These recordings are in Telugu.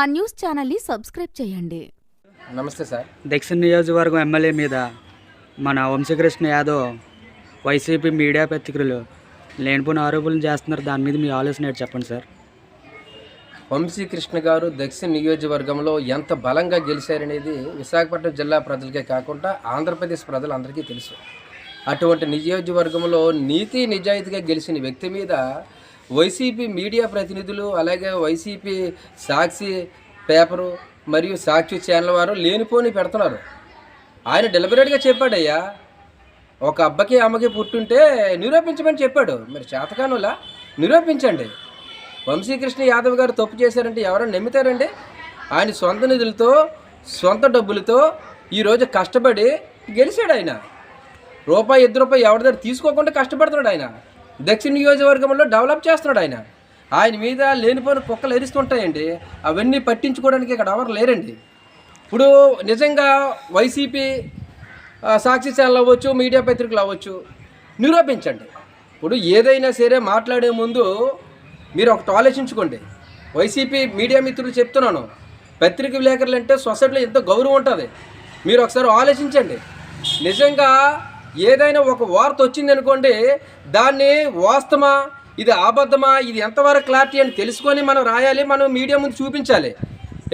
మా న్యూస్ ఛానల్ని సబ్స్క్రైబ్ చేయండి. నమస్తే సార్. దక్షిణ నియోజకవర్గం ఎమ్మెల్యే మీద మన వంశకృష్ణ యాదవ్ వైసీపీ మీడియా పత్రికలు లేనిపోయిన ఆరోపణలు చేస్తున్నారు. దాని మీద మీ ఆలోచన చెప్పండి సార్? వంశీకృష్ణ గారు దక్షిణ నియోజకవర్గంలో ఎంత బలంగా గెలిచారనేది విశాఖపట్నం జిల్లా ప్రజలకే కాకుండా ఆంధ్రప్రదేశ్ ప్రజలందరికీ తెలుసు. అటువంటి నియోజకవర్గంలో నీతి నిజాయితీగా గెలిచిన వ్యక్తి మీద వైసీపీ మీడియా ప్రతినిధులు అలాగే వైసీపీ సాక్షి పేపరు మరియు సాక్షి ఛానల్ వారు లేనిపోని పెడుతున్నారు. ఆయన డెలిబరేట్గా చెప్పాడయ్యా ఒక అబ్బకి అమ్మకి పుట్టుంటే నిరూపించమని చెప్పాడు. మరి చేతకానులా? నిరూపించండి. వంశీకృష్ణ యాదవ్ గారు తప్పు చేశారంటే ఎవరైనా నమ్ముతారండి? ఆయన సొంత నిధులతో సొంత డబ్బులతో ఈరోజు కష్టపడి గెలిచాడు ఆయన. రూపాయి ఇద్దరు రూపాయి ఎవరి దగ్గర తీసుకోకుండా కష్టపడుతున్నాడు ఆయన. దక్షిణ నియోజకవర్గంలో డెవలప్ చేస్తున్నాడు ఆయన. ఆయన మీద లేనిపోయిన కుక్కలు ఎరుస్తుంటాయండి. అవన్నీ పట్టించుకోవడానికి ఇక్కడ ఎవరు లేరండి. ఇప్పుడు నిజంగా వైసీపీ సాక్షి ఛానల్ అవ్వచ్చు మీడియా పత్రికలు అవ్వచ్చు నిరూపించండి. ఇప్పుడు ఏదైనా సరే మాట్లాడే ముందు మీరు ఒకటి ఆలోచించుకోండి. వైసీపీ మీడియా మిత్రులు చెప్తున్నాను. పత్రిక విలేకరులు అంటే సొసైటీలో ఎంతో గౌరవం ఉంటుంది. మీరు ఒకసారి ఆలోచించండి. నిజంగా ఏదైనా ఒక వార్త వచ్చింది అనుకోండి దాన్ని వాస్తవమా ఇది అబద్ధమా ఇది ఎంతవరకు క్లారిటీ అని తెలుసుకొని మనం రాయాలి మనం మీడియా ముందు చూపించాలి.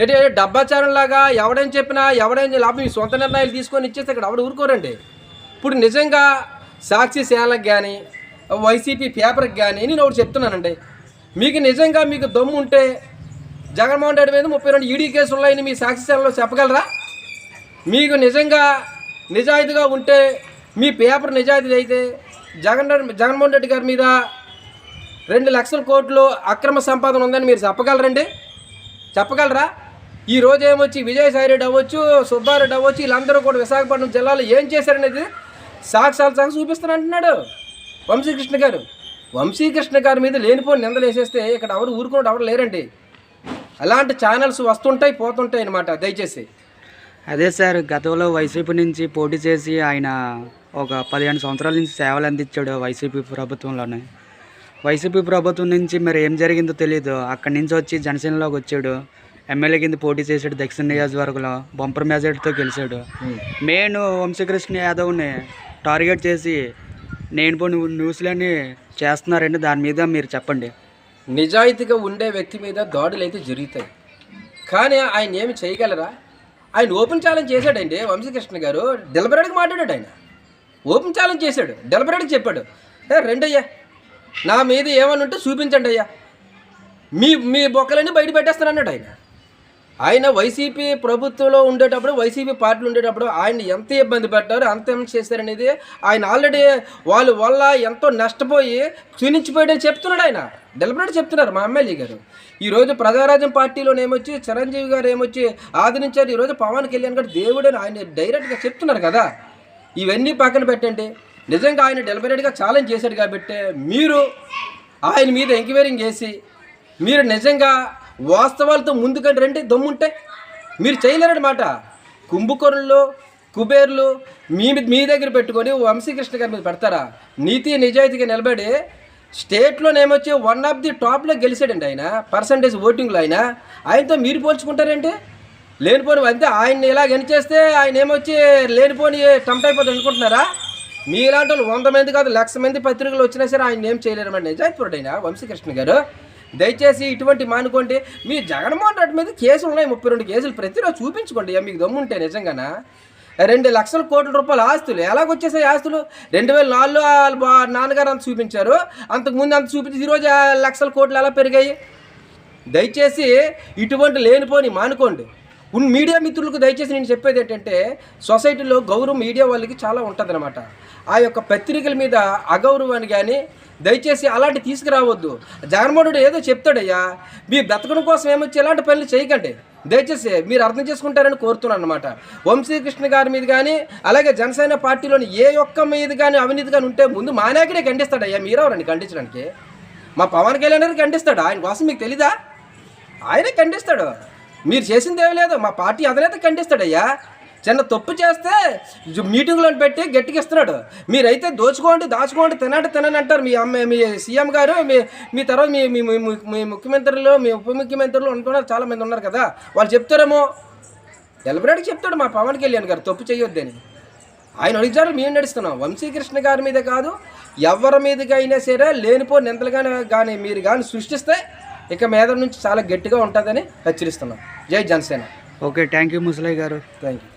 ఏంటి డబ్బాచారం లాగా ఎవడని చెప్పినా ఎవడని లాభం మీ సొంత నిర్ణయాలు తీసుకొని ఇచ్చేస్తే ఇక్కడ ఎవడు ఊరుకోరండి. ఇప్పుడు నిజంగా సాక్షి సేనలకు కానీ వైసీపీ పేపర్కి కానీ నేను ఒకటి చెప్తున్నానండి. మీకు నిజంగా మీకు దమ్ము ఉంటే జగన్మోహన్ రెడ్డి మీద ముప్పై రెండు ఈడీ కేసులు ఉన్నాయని మీ సాక్షి సేనలో చెప్పగలరా? మీకు నిజంగా నిజాయితీగా ఉంటే మీ పేపర్ నిజాయితీ అయితే జగన్ జగన్మోహన్ రెడ్డి గారి మీద రెండు లక్షల కోట్లు అక్రమ సంపాదన ఉందని మీరు చెప్పగలరండి? చెప్పగలరా? ఈ రోజు ఏమొచ్చి విజయసాయిరెడ్డి అవ్వచ్చు సుబ్బారెడ్డి అవ్వచ్చు వీళ్ళందరూ కూడా విశాఖపట్నం జిల్లాలో ఏం చేశారనేది సాక్షాలు సాక్షి చూపిస్తానంటున్నాడు వంశీకృష్ణ గారు. వంశీకృష్ణ గారి మీద లేనిపోని నిందలు వేసేస్తే ఇక్కడ ఎవరు ఊరుకోవడం ఎవరు లేరండి. అలాంటి ఛానల్స్ వస్తుంటాయి పోతుంటాయి అనమాట దయచేసి. అదే సార్ గతంలో వైసీపీ నుంచి పోటీ చేసి ఆయన ఒక పదిహేను సంవత్సరాల నుంచి సేవలు అందించాడు వైసీపీ ప్రభుత్వంలోనే. వైసీపీ ప్రభుత్వం నుంచి మరి ఏం జరిగిందో తెలియదు అక్కడి నుంచి వచ్చి జనసేనలోకి వచ్చాడు. ఎమ్మెల్యే కింద పోటీ చేశాడు దక్షిణ నియోజకవర్గంలో బంపర్ మెజార్టీతో గెలిచాడు. మెయిన్ వంశకృష్ణ యాదవ్ని టార్గెట్ చేసి నేను పోని న్యూస్లన్నీ చేస్తున్నారండి దాని మీద మీరు చెప్పండి. నిజాయితీగా ఉండే వ్యక్తి మీద దాడులు అయితే జరుగుతాయి. కానీ ఆయన ఏమి చేయగలరా? ఆయన ఓపెన్ ఛాలెంజ్ చేశాడండి వంశీకృష్ణ గారు. డెలిబరేట్గా మాట్లాడాడు ఆయన. ఓపెన్ ఛాలెంజ్ చేశాడు. డెలిబరేట్గా చెప్పాడు. ఏ రెండయ్యా నా మీద ఏమని ఉంటే చూపించండి అయ్యా మీ మీ బొక్కలన్నీ బయట పెట్టేస్తానన్నాడు ఆయన. ఆయన వైసీపీ ప్రభుత్వంలో ఉండేటప్పుడు వైసీపీ పార్టీలు ఉండేటప్పుడు ఆయన ఎంత ఇబ్బంది పెట్టారు అంత ఏం చేశారనేది ఆయన ఆల్రెడీ వాళ్ళ వల్ల ఎంతో నష్టపోయి క్షీణించిపోయాడని చెప్తున్నాడు ఆయన. డెలిబరేట్ చెప్తున్నారు మా ఎమ్మెల్యే గారు. ఈరోజు ప్రజారాజ్యం పార్టీలోనే ఏమొచ్చి చిరంజీవి గారు ఏమొచ్చి ఆదరించారు ఈరోజు పవన్ కళ్యాణ్ గారు దేవుడని ఆయన డైరెక్ట్గా చెప్తున్నారు కదా. ఇవన్నీ పక్కన పెట్టండి. నిజంగా ఆయన డెలిబరేట్గా ఛాలెంజ్ చేశాడు కాబట్టి మీరు ఆయన మీద ఎంక్వైరింగ్ చేసి మీరు నిజంగా వాస్తవాలతో ముందుకంటే రండి దమ్ముంటే మీరు చేయలేరనమాట కుంభకర్ణులు కుబేర్లు మీ మీద- మీ దగ్గర పెట్టుకొని వంశీకృష్ణ గారి మీద పెడతారా? నీతి నిజాయితీగా నిలబడి స్టేట్లోనేమొచ్చి వన్ ఆఫ్ ది టాప్లో గెలిచాడండి ఆయన. పర్సంటేజ్ ఓటింగ్లో ఆయన. ఆయనతో మీరు పోల్చుకుంటారండి లేనిపోని అంతే ఆయన్ని ఇలా చేస్తే ఆయన ఏమొచ్చి లేనిపోని టంప్ అయిపోతుంది అనుకుంటున్నారా? మీలాంటి వాళ్ళు వంద మంది కాదు లక్ష మంది పత్రికలు వచ్చినా సరే ఆయన ఏం చేయలేరమండి నిజాయితీపురుడు ఆయన వంశీకృష్ణ గారు. దయచేసి ఇటువంటి మానుకోండి. మీ జగన్మోహన్ రెడ్డి మీద కేసులు ఉన్నాయి ముప్పై రెండు కేసులు. ప్రతిరోజు చూపించుకోండి. మీకు దమ్ముంటే నిజంగానా? రెండు లక్షల కోట్ల రూపాయల ఆస్తులు. ఎలాగొచ్చేసాయి ఆస్తులు? రెండు వేల నాలుగులో వాళ్ళ నాన్నగారు అంత చూపించారు. అంతకుముందు అంత చూపించి ఈరోజు ఆ లక్షల కోట్లు ఎలా పెరిగాయి? దయచేసి ఇటువంటి లేనిపోని మానుకోండి. మీడియా మిత్రులకు దయచేసి నేను చెప్పేది ఏంటంటే సొసైటీలో గౌరవం మీడియా వాళ్ళకి చాలా ఉంటుందన్నమాట. ఆ యొక్క పత్రికల మీద అగౌరవాన్ని కానీ దయచేసి అలాంటి తీసుకురావద్దు. జగన్మోహన్ ఏదో చెప్తాడయ్యా మీ బ్రతకడం కోసం ఏమొచ్చి ఎలాంటి పనులు చేయకండి. దయచేసి మీరు అర్థం చేసుకుంటారని కోరుతున్నాను అనమాట వంశీకృష్ణ గారి మీద కానీ అలాగే జనసేన పార్టీలోని ఏ ఒక్క మీద కానీ అవినీతి కానీ ఉంటే ముందు మా నాయకుడే ఖండిస్తాడయ్యా మీరెవరండి ఖండించడానికి? మా పవన్ కళ్యాణ్ గారు ఖండిస్తాడు? ఆయన కోసం మీకు తెలీదా? ఆయనే ఖండిస్తాడు. మీరు చేసింది ఏమీ లేదు. మా పార్టీ అదనైతే ఖండిస్తాడయ్యా. చిన్న తప్పు చేస్తే మీటింగ్లో పెట్టి గట్టిగా ఇస్తున్నాడు. మీరైతే దోచుకోండి దాచుకోండి తినండి తినని అంటారు. మీ అమ్మ మీ సీఎం గారు మీ మీ తర్వాత మీ మీ మీ- ముఖ్యమంత్రులు మీ ఉప ముఖ్యమంత్రులు ఉంటున్నారు. చాలామంది ఉన్నారు కదా. వాళ్ళు చెప్తారేమో. డెలిబరేట్గా చెప్తాడు మా పవన్ కళ్యాణ్ గారు తప్పు చేయొద్దని ఆయన అడిగారు మేము నడుస్తున్నాం. వంశీకృష్ణ గారి మీద కాదు ఎవరి మీదకి అయినా సరే లేనిపో నిందలుగానే కానీ మీరు కానీ సృష్టిస్తే ఇక మీద నుంచి చాలా గట్టిగా ఉంటుందని హెచ్చరిస్తున్నాం. జై Janasena. Okay thank you Musalayya garu. Thank you.